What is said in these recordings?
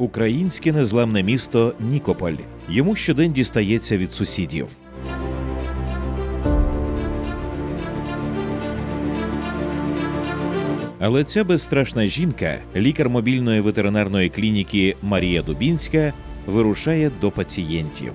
Українське незламне місто Нікополь. Йому щодень дістається від сусідів. Але ця безстрашна жінка, лікар мобільної ветеринарної клініки Марія Дубінська, вирушає до пацієнтів.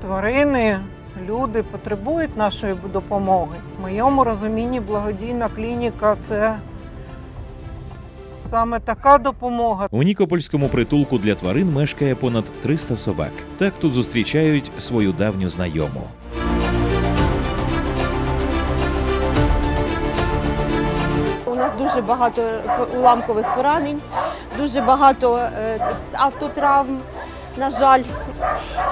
Тварини, люди потребують нашої допомоги. В моєму розумінні благодійна клініка це саме така допомога. У Нікопольському притулку для тварин мешкає понад 300 собак. Так тут зустрічають свою давню знайому. У нас дуже багато уламкових поранень, дуже багато е, автотравм, на жаль.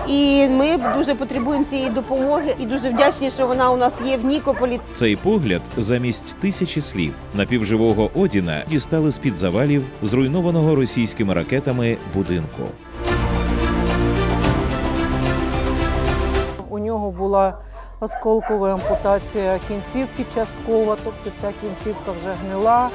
І ми дуже потребуємо цієї допомоги і дуже вдячні, що вона у нас є в Нікополі. Цей погляд замість тисячі слів напівживого Одіна дістали з-під завалів зруйнованого російськими ракетами будинку. У нього була осколкова ампутація кінцівки часткова, тобто ця кінцівка вже гнила.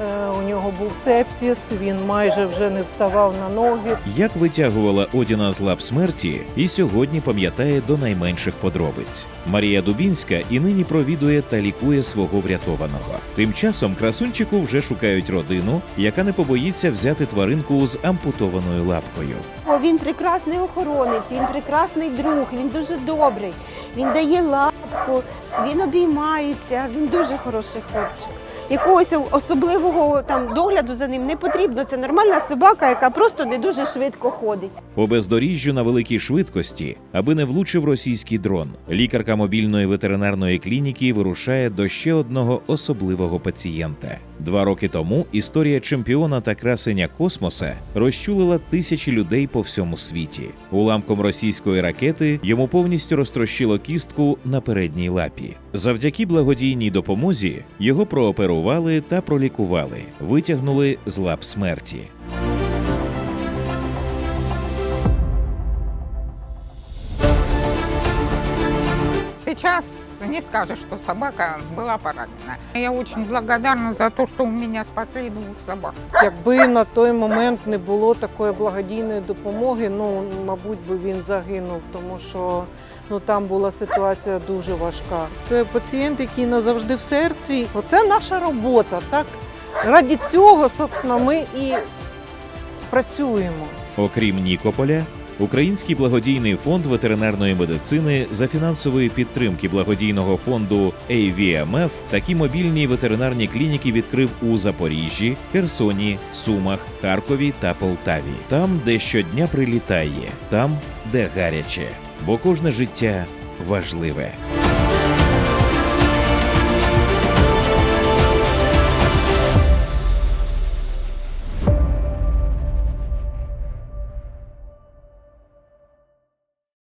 Е, У нього був сепсис, він майже вже не вставав на ноги. Як витягувала Одіна з лап смерті, і сьогодні пам'ятає до найменших подробиць. Марія Дубінська і нині провідує та лікує свого врятованого. Тим часом красунчику вже шукають родину, яка не побоїться взяти тваринку з ампутованою лапкою. О, Він прекрасний охоронець, він прекрасний друг, він дуже добрий, він дає лапку, він обіймається, він дуже хороший хлопчик. Якогось особливого там догляду за ним не потрібно. Це нормальна собака, яка просто не дуже швидко ходить. По бездоріжжю на великій швидкості, аби не влучив російський дрон, лікарка мобільної ветеринарної клініки вирушає до ще одного особливого пацієнта. Два роки тому історія чемпіона та красення космоса розчулила тисячі людей по всьому світі. Уламком російської ракети йому повністю розтрощило кістку на передній лапі. Завдяки благодійній допомозі його прооперували та пролікували, витягнули з лап смерті. Сейчас не скажешь, что собака была поранена. Я очень благодарна за то, что у меня спасли двух собак. Якби на той момент не було такої благодійної допомоги, ну мабуть би він загинув, тому що ну там була ситуація дуже важка. Це пацієнт, який назавжди в серці. Оце наша робота. Так раді цього, собственно, ми і працюємо. Окрім Нікополя, Український благодійний фонд ветеринарної медицини за фінансової підтримки благодійного фонду AVMF такі мобільні ветеринарні клініки відкрив у Запоріжжі, Херсоні, Сумах, Харкові та Полтаві. Там, де щодня прилітає, там, де гаряче, бо кожне життя важливе.